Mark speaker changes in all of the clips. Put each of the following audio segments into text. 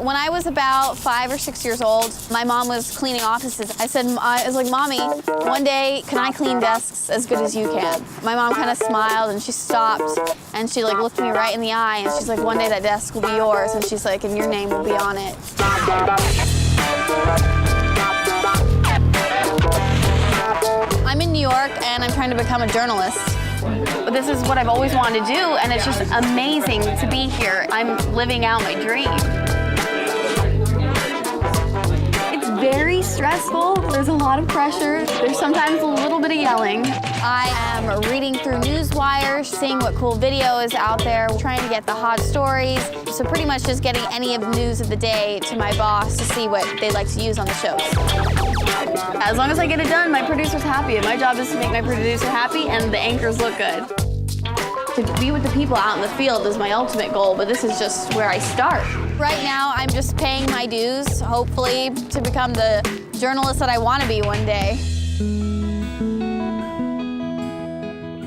Speaker 1: When I was about five or six years old, my mom was cleaning offices. I said, I was like, Mommy, one day, can I clean desks as good as you can? My mom kind of smiled and she stopped and she like looked me right in the eye and she's like, one day that desk will be yours. And she's like, and your name will be on it. I'm in New York and I'm trying to become a journalist. But this is what I've always wanted to do, and it's just amazing to be here. I'm living out my dream. Stressful. There's a lot of pressure. There's sometimes a little bit of yelling. I am reading through news wires, seeing what cool video is out there, trying to get the hot stories. So pretty much just getting any of the news of the day to my boss to see what they like to use on the shows. As long as I get it done, my producer's happy. And my job is to make my producer happy and the anchors look good. To be with the people out in the field is my ultimate goal, but this is just where I start. Right now, I'm just paying my dues, hopefully, to become the journalist that I want to be one day.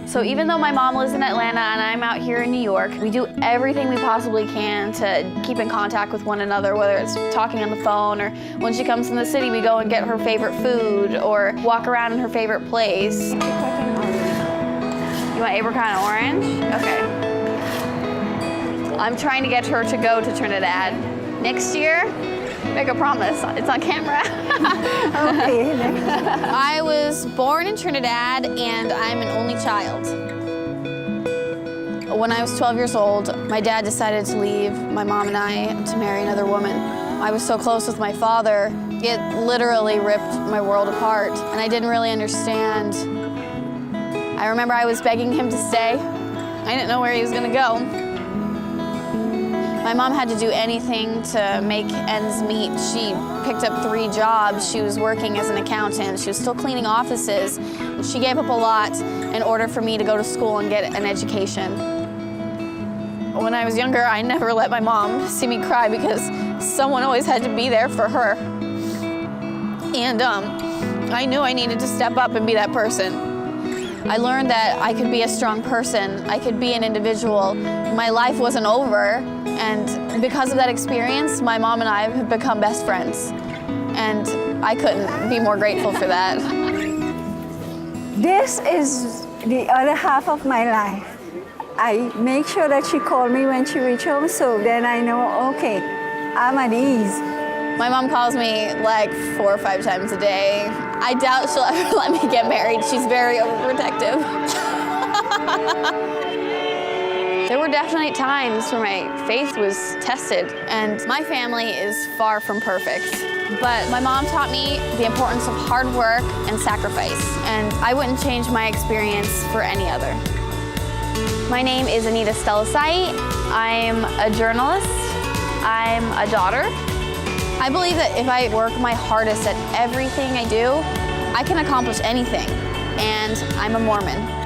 Speaker 1: So even though my mom lives in Atlanta and I'm out here in New York, we do everything we possibly can to keep in contact with one another, whether it's talking on the phone or when she comes in the city, we go and get her favorite food or walk around in her favorite place. You want apricot and orange? Okay. I'm trying to get her to go to Trinidad next year. Make a promise. It's on camera.
Speaker 2: Okay.
Speaker 1: I was born in Trinidad and I'm an only child. When I was 12 years old, my dad decided to leave my mom and I to marry another woman. I was so close with my father, it literally ripped my world apart, and I didn't really understand. I remember I was begging him to stay. I didn't know where he was gonna go. My mom had to do anything to make ends meet. She picked up three jobs. She was working as an accountant. She was still cleaning offices. She gave up a lot in order for me to go to school and get an education. When I was younger, I never let my mom see me cry because someone always had to be there for her. And um, I knew I needed to step up and be that person. I learned that I could be a strong person, I could be an individual. My life wasn't over, and because of that experience, my mom and I have become best friends. And I couldn't be more grateful for that.
Speaker 2: This is the other half of my life. I make sure that she called me when she reach home, so then I know, okay, I'm at ease.
Speaker 1: My mom calls me like four or five times a day. I doubt she'll ever let me get married. She's very overprotective. there were definitely times where my faith was tested, and my family is far from perfect. But my mom taught me the importance of hard work and sacrifice, and I wouldn't change my experience for any other. My name is Anita Stelisai. I'm a journalist. I'm a daughter. I believe that if I work my hardest at everything I do, I can accomplish anything. And I'm a Mormon.